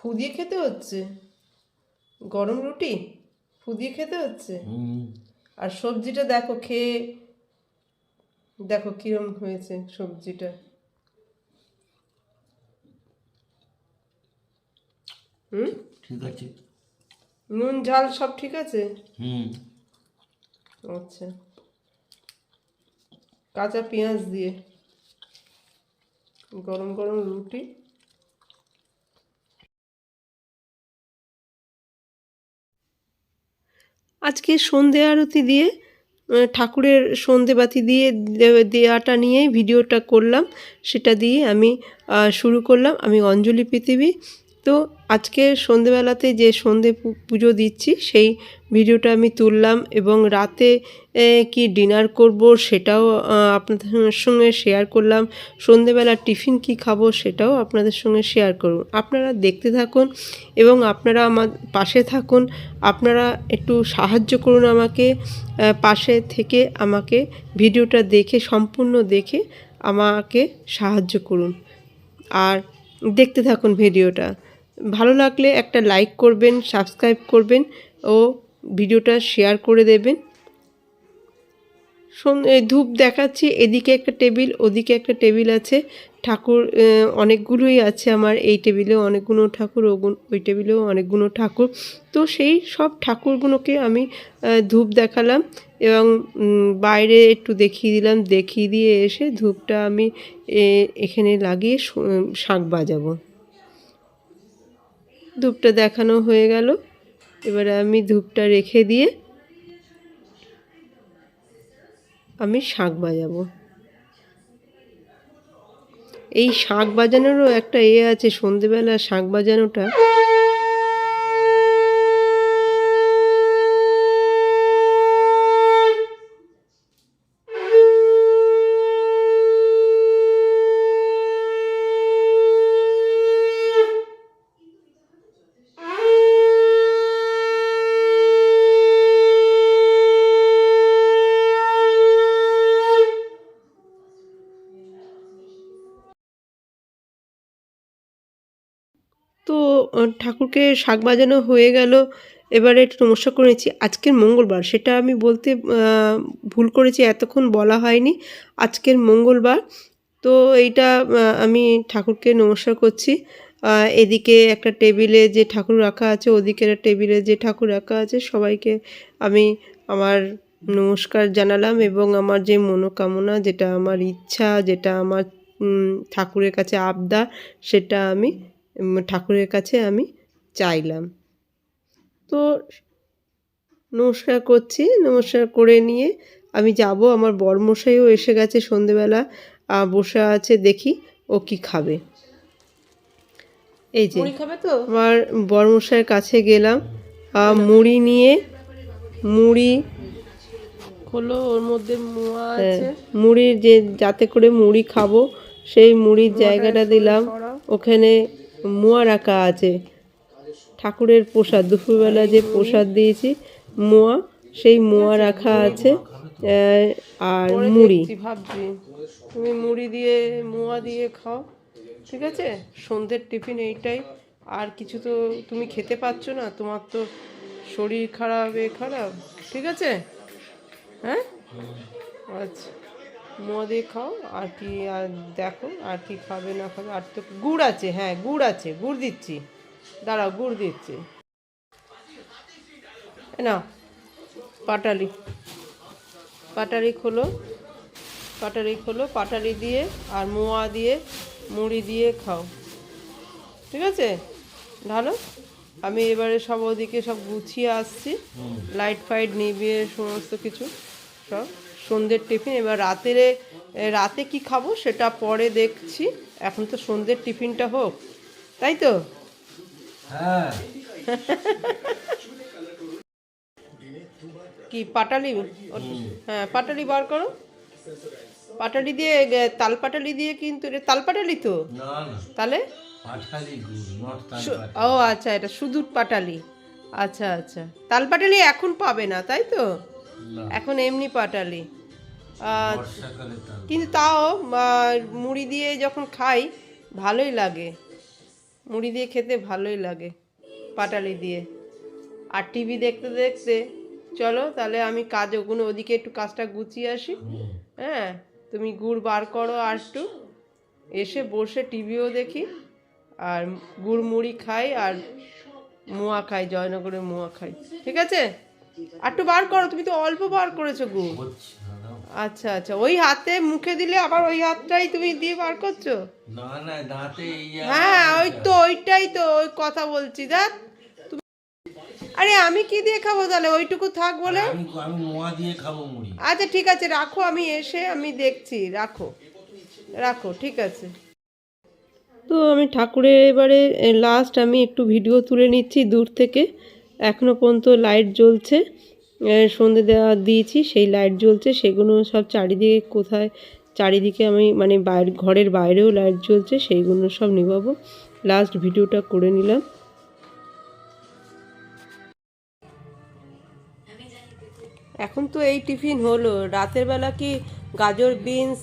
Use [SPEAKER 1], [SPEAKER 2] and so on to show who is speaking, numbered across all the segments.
[SPEAKER 1] ফু দিয়ে খেতে হচ্ছে? গরম রুটি? ফু দিয়ে খেতে হচ্ছে?
[SPEAKER 2] হুম।
[SPEAKER 1] আর সবজিটা দেখো খেয়ে দেখো কিরম হয়েছে সবজিটা। হুম?
[SPEAKER 2] ঠিক আছে।
[SPEAKER 1] নুন ঝাল সব ঠিক আছে?
[SPEAKER 2] হুম।
[SPEAKER 1] আচ্ছা। কাঁচা পেঁয়াজ দিয়ে গরম গরম রুটি। আজকে সন্ধে আরতি দিয়ে ঠাকুরের সন্ধেবাতি দিয়ে দেওয়াটা নিয়ে ভিডিওটা করলাম। সেটা দিয়ে আমি শুরু করলাম। আমি অঞ্জলি পৃথিবী তো আজকে সন্ধেবেলাতে যে সন্ধে পুজো দিচ্ছি, সেই ভিডিওটা আমি তুললাম এবং রাতে কি ডিনার করব সেটাও আপনাদের সঙ্গে শেয়ার করলাম। সন্ধেবেলা টিফিন কি খাব সেটাও আপনাদের সঙ্গে শেয়ার করুন আপনারা দেখতে থাকুন এবং আপনারা আমার পাশে থাকুন। আপনারা একটু সাহায্য করুন আমাকে পাশে থেকে আমাকে ভিডিওটা দেখে, সম্পূর্ণ দেখে আমাকে সাহায্য করুন। আর দেখতে থাকুন ভিডিওটা। ভালো লাগলে একটা লাইক করবেন সাবস্ক্রাইব করবেন ও ভিডিওটা শেয়ার করে দেবেন। ধূপ দেখাচ্ছি, এদিকে একটা টেবিল ওদিকে একটা টেবিল আছে। ঠাকুর অনেকগুলোই আছে আমার, এই টেবিলেও অনেকগুলো ঠাকুর ওই টেবিলেও অনেকগুলো ঠাকুর। তো সেই সব ঠাকুরগুলোকে আমি ধূপ দেখালাম এবং বাইরে একটু দেখিয়ে দিলাম। দেখিয়ে দিয়ে এসে ধূপটা আমি এখানে লাগিয়ে শাঁখ বাজাবো। ধূপটা দেখানো হয়ে গেল। এবারে আমি ধূপটা রেখে দিয়ে আমি শাঁখ বাজাবো। এই শাঁখ বাজানোরও একটা এ আছে, সন্ধেবেলা শাঁখ বাজানোটা তো আহ, ঠাকুরকে শাক বাজানো হয়ে গেল। এবারে একটু নমস্কার করে আজকের মঙ্গলবার, সেটা আমি বলতে ভুল করেছি, এতক্ষণ বলা হয়নি। আজকের মঙ্গলবার, তো এইটা আমি ঠাকুরকে নমস্কার করছি। এদিকে একটা টেবিলে যে ঠাকুর রাখা আছে ওদিকে একটা টেবিলে যে ঠাকুর রাখা আছে, সবাইকে আমি আমার নমস্কার জানালাম এবং আমার যে মনোকামনা, যেটা আমার ইচ্ছা, যেটা আমার ঠাকুরের কাছে আবদা সেটা আমি ঠাকুরের কাছে আমি চাইলাম। তো নমস্কার করছি নমস্কার করে নিয়ে আমি যাব। আমার বরমশাইও এসে গেছে সন্ধেবেলা বসে আছে দেখি ও কি খাবে। এই যে
[SPEAKER 3] খাবে তো?
[SPEAKER 1] আমার বরমশাইয়ের কাছে গেলাম। মুড়ি নিয়ে মুড়ি
[SPEAKER 3] হলো ওর মধ্যে
[SPEAKER 1] হ্যাঁ, মুড়ির যে যাতে করে মুড়ি খাব সেই মুড়ির জায়গাটা দিলাম। ওখানে মোয়া রাখা আছে। ঠাকুরের প্রসাদ দুপুরবেলা যে প্রসাদ দিয়েছি মোয়া সেই মোয়া রাখা আছে আর মুড়ি।
[SPEAKER 3] ভাবছি তুমি মুড়ি দিয়ে মোয়া দিয়ে খাও ঠিক আছে? সন্ধ্যের টিফিন এইটাই। আর কিছু তো তুমি খেতে পাচ্ছ না তোমার তো শরীর খারাপ এ খারাপ ঠিক আছে? হ্যাঁ? আচ্ছা। মোয়া দিয়ে খাও আর কি আর দেখো আর কি খাবে না খাবে আর তো গুড় আছে হ্যাঁ গুড় আছে গুড় দিচ্ছি। দাঁড়াও গুড় দিচ্ছি। নাও পাটালি। পাটালি খোলো পাটালি খোলো পাটালি দিয়ে আর মোয়া দিয়ে মুড়ি দিয়ে খাও। ঠিক আছে? ঢালো। আমি এবারে সব ওদিকে সব গুছিয়ে আসছি। লাইট ফাইট নিভিয়ে সমস্ত কিছু সব। সন্ধ্যের টিফিন এবার রাতের রাতে কি খাব সেটা পরে দেখছি। এখন তো সন্ধ্যের টিফিনটা হোক তাই তো?
[SPEAKER 2] হ্যাঁ।
[SPEAKER 1] কি পাটালি? হ্যাঁ পাটালি বার করো। পাটালি দিয়ে তাল পাটালি দিয়ে কিন্তু এটা তাল? পাটালি তো তাহলে ও আচ্ছা এটা শুধু পাটালি। আচ্ছা আচ্ছা। তাল পাটালি এখন পাবে না তাই তো? এখন এমনি পাটালি। কিন্তু তাও মুড়ি দিয়ে যখন খাই ভালোই লাগে।
[SPEAKER 3] মুড়ি দিয়ে খেতে ভালোই লাগে পাটালি দিয়ে। আর টিভি দেখতে দেখতে চলো তাহলে আমি কাজ ওগুলো ওদিকে একটু কাজটা গুছিয়ে আসি। হ্যাঁ তুমি গুড় বার করো আর একটু। এসে বসে টিভিও দেখি আর গুড় মুড়ি খাই আর মোয়া খাই জয়নগরের মোয়া খাই। ঠিক আছে? একটু বার করো তুমি তো অল্প বার করেছ গুড়
[SPEAKER 2] দাও।
[SPEAKER 3] আচ্ছা আচ্ছা ওই হাতে মুখে দিলে আবার ওই হাতটাই তুমি দিয়ে বার করছ?
[SPEAKER 2] না না দাঁতে
[SPEAKER 3] হ্যাঁ ওই তো ওইটাই তো ওই কথা বলছি দেখ আরে আমি কি দিয়ে খাব তাহলে? ওইটুকু থাক বলে।
[SPEAKER 2] আমি আমি মোয়া দিয়ে খাব মুড়ি।
[SPEAKER 3] আচ্ছা ঠিক আছে রাখো আমি এসে আমি দেখছি রাখো। রাখো ঠিক আছে।
[SPEAKER 1] তো আমি ঠাকুরের এবারে লাস্ট আমি একটু ভিডিও তুলে নিচ্ছি দূর থেকে। এখনও পর্যন্ত লাইট জ্বলছে। সন্ধে দেওয়া দিয়েছি সেই লাইট জ্বলছে সেগুলো সব চারিদিকে কোথায় চারিদিকে আমি মানে বাইরে ঘরের বাইরেও লাইট জ্বলছে সেইগুলো সব নিভাবো। লাস্ট ভিডিওটা করে নিলাম।
[SPEAKER 3] এখন তো এই টিফিন হলো। রাতের বেলা কি গাজর বিনস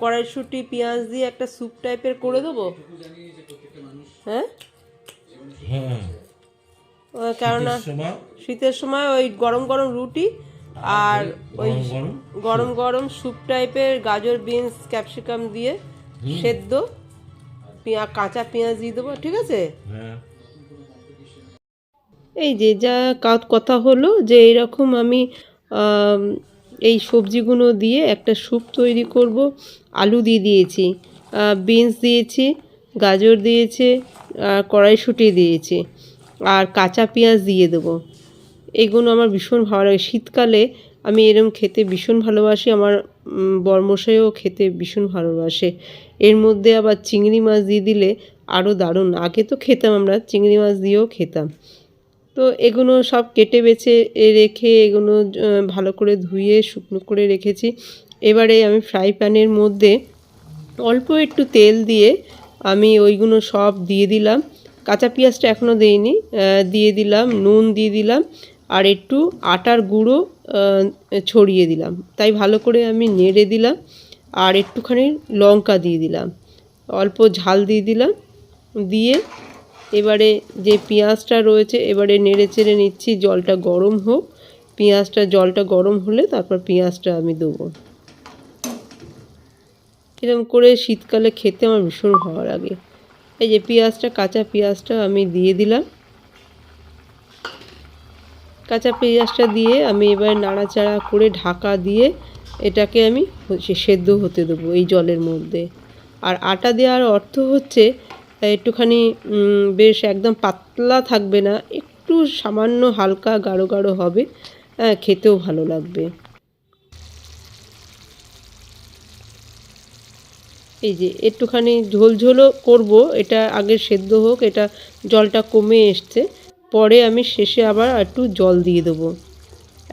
[SPEAKER 3] কড়াইশুটি পেঁয়াজ দিয়ে একটা স্যুপ টাইপের করে দেবো? হ্যাঁ?
[SPEAKER 2] হ্যাঁ।
[SPEAKER 3] কেননা শীতের সময়? ওই গরম গরম রুটি আর ওই
[SPEAKER 2] গরম
[SPEAKER 3] গরম স্যুপ টাইপের গাজর বিনস ক্যাপসিকাম দিয়ে সেদ্ধ। পেঁয়া কাঁচা পেঁয়াজ দিয়ে দেবো ঠিক আছে?
[SPEAKER 2] হ্যাঁ।
[SPEAKER 1] এই যে যা কথা হলো যে এরকম আমি এই সবজিগুলো দিয়ে একটা স্যুপ তৈরি করব। আলু দিয়ে দিয়েছি বিনস দিয়েছি গাজর দিয়েছি আর কড়াইশুঁটি দিয়েছি। আর কাঁচা পেঁয়াজ দিয়ে দেবো। এগুলো আমার ভীষণ ভালো লাগে। শীতকালে আমি এরম খেতে ভীষণ ভালোবাসি। আমার বরমশাইও খেতে ভীষণ ভালোবাসে। এর মধ্যে আবার চিংড়ি মাছ দিয়ে দিলে আরও দারুণ। আগে তো খেতাম আমরা, চিংড়ি মাছ দিয়েও খেতাম। তো এগুলো সব কেটে বেছে রেখে এগুলো ভালো করে ধুয়ে, শুকনো করে রেখেছি। এবারে আমি ফ্রাই প্যানের মধ্যে অল্প একটু তেল দিয়ে আমি ওইগুলো সব দিয়ে দিলাম। কাঁচা পেঁয়াজটা এখনও দিইনি দিয়ে দিলাম, নুন দিয়ে দিলাম, আর একটু আটার গুঁড়ো ছড়িয়ে দিলাম। তাই ভালো করে আমি নেড়ে দিলাম, আর একটুখানি লঙ্কা দিয়ে দিলাম। অল্প ঝাল দিয়ে দিলাম, দিয়ে এবারে যে পেঁয়াজটা রয়েছে, এবারে নেড়ে চেড়ে নিচ্ছি, জলটা গরম হোক। পেঁয়াজটা, জলটা গরম হলে তারপর পেঁয়াজটা আমি দেবো। এরকম করে শীতকালে খেতে আমার ভীষণ ভালো লাগে। এই যে পেঁয়াজটা, কাঁচা পেঁয়াজটা আমি দিয়ে দিলাম। কাঁচা পেঁয়াজটা দিয়ে আমি এবার নাড়াচাড়া করে ঢাকা দিয়ে এটাকে আমি সেদ্ধ হতে দেবো এই জলের মধ্যে। আর আটা দেওয়ার অর্থ হচ্ছে, একটুখানি বেশ একদম পাতলা থাকবে না, একটু সামান্য হালকা গাঢ় গাঢ় হবে হ্যাঁ খেতেও ভালো লাগবে। এই যে একটুখানি ঝোল ঝোলও করব, এটা আগে সেদ্ধ হোক, এটা জলটা কমে এসছে। পরে আমি শেষে আবার একটু জল দিয়ে দেবো।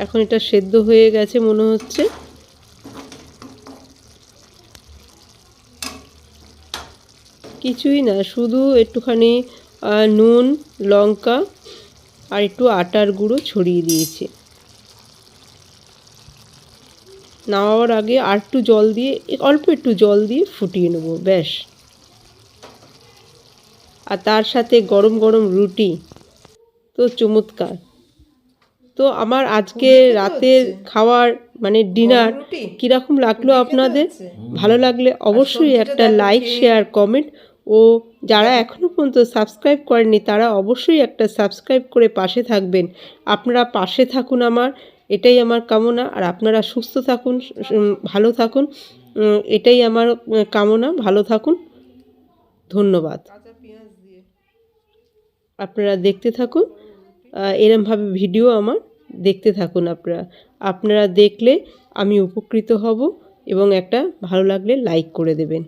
[SPEAKER 1] এখন এটা সেদ্ধ হয়ে গেছে মনে হচ্ছে। কিছুই না, শুধু একটুখানি নুন, লঙ্কা আর একটু আটার গুঁড়ো ছড়িয়ে দিয়েছি। নামাবার আগে আর একটু জল দিয়ে অল্প একটু জল দিয়ে ফুটিয়ে নেব ব্যাস। আর তার সাথে গরম গরম রুটি তো চমৎকার। তো আমার আজকে রাতের খাওয়ার মানে ডিনার কীরকম লাগল আপনাদের? ভালো লাগলে অবশ্যই একটা লাইক শেয়ার কমেন্ট ও যারা এখনও পর্যন্ত সাবস্ক্রাইব করেননি তারা অবশ্যই একটা সাবস্ক্রাইব করে পাশে থাকবেন। আপনারা পাশে থাকুন আমার। এটাই আমার কামনা। আর আপনারা সুস্থ থাকুন ভালো থাকুন এটাই আমার কামনা। ভালো থাকুন। ধন্যবাদ। আপনারা দেখতে থাকুন। এরমভাবে ভিডিও আমার দেখতে থাকুন আপনারা। আপনারা দেখলে আমি উপকৃত হব এবং একটা ভালো লাগলে লাইক করে দেবেন।